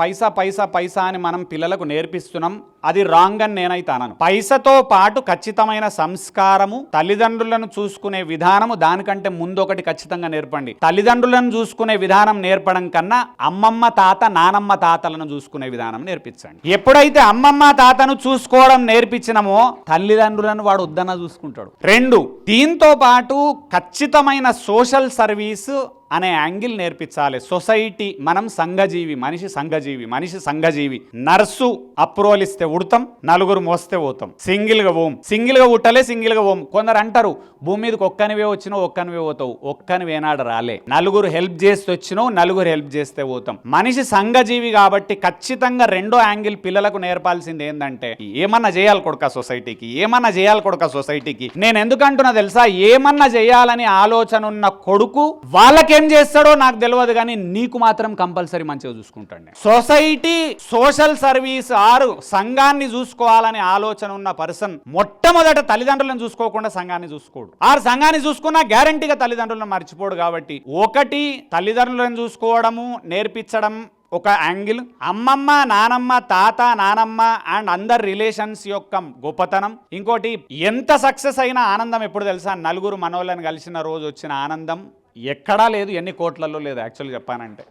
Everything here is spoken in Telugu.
పైసా పైసా పైసా అని మనం పిల్లలకు నేర్పిస్తున్నాం. అది రాంగ్ అని నేనైతే అనను. పైసతో పాటు ఖచ్చితమైన సంస్కారము తల్లిదండ్రులను చూసుకునే విధానము దానికంటే ముందు ఒకటి ఖచ్చితంగా నేర్పండి. తల్లిదండ్రులను చూసుకునే విధానం నేర్పడం కన్నా అమ్మమ్మ తాత నానమ్మ తాతలను చూసుకునే విధానం నేర్పించండి. ఎప్పుడైతే అమ్మమ్మ తాతను చూసుకోవడం నేర్పించినమో తల్లిదండ్రులను వాడు వద్దన చూసుకుంటాడు. రెండు దీంతో పాటు ఖచ్చితమైన సోషల్ సర్వీస్ అనే యాంగిల్ నేర్పించాలి. సొసైటీ మనం సంఘజీవి మనిషి సంఘజీవి మనిషి సంఘజీవి. నర్సు అప్రోలిస్తే ఇస్తే ఉడతాం నలుగురు మోస్తే పోతాం. సింగిల్గా ఓం సింగిల్గా ఉట్టలే సింగిల్గా పోం. కొందరు అంటారు భూమి మీదకి ఒక్కనివే వచ్చినావు ఒక్కనివే పోతావు. ఒక్కని వేనాడు రాలే. నలుగురు హెల్ప్ చేస్తే వచ్చినావు నలుగురు హెల్ప్ చేస్తే పోతాం. మనిషి సంఘజీవి కాబట్టి ఖచ్చితంగా రెండో యాంగిల్ పిల్లలకు నేర్పాల్సింది ఏంటంటే ఏమన్నా చేయాలి కొడుక సొసైటీకి ఏమన్నా చేయాలి కొడుక సొసైటీకి. నేను ఎందుకంటున్నా తెలుసా? ఏమన్నా చేయాలని ఆలోచన ఉన్న కొడుకు వాళ్ళకి చేస్తాడో నాకు తెలియదు కానీ నీకు మాత్రం కంపల్సరీ మంచిగా చూసుకుంటాడు. సొసైటీ సోషల్ సర్వీస్ ఆరు సంఘాన్ని చూసుకోవాలనే ఆలోచన ఉన్న పర్సన్ మొట్టమొదట తల్లిదండ్రులను చూసుకోకుండా సంఘాన్ని చూసుకోడు. ఆరు సంఘాన్ని చూసుకున్నా గ్యారంటీగా తల్లిదండ్రులను మర్చిపోడు కాబట్టి ఒకటి తల్లిదండ్రులను చూసుకోవడము నేర్పించడం ఒక యాంగిల్ అమ్మమ్మ నానమ్మ తాత నానమ్మ అండ్ అందర్ రిలేషన్స్ యొక్క గొప్పతనం. ఇంకోటి ఎంత సక్సెస్ అయిన ఆనందం ఎప్పుడు తెలుసా? నలుగురు మనోళ్ళని కలిసిన రోజు వచ్చిన ఆనందం ఎక్కడా లేదు ఎన్ని కోట్లలో లేదు యాక్చువల్గా చెప్పానంటే.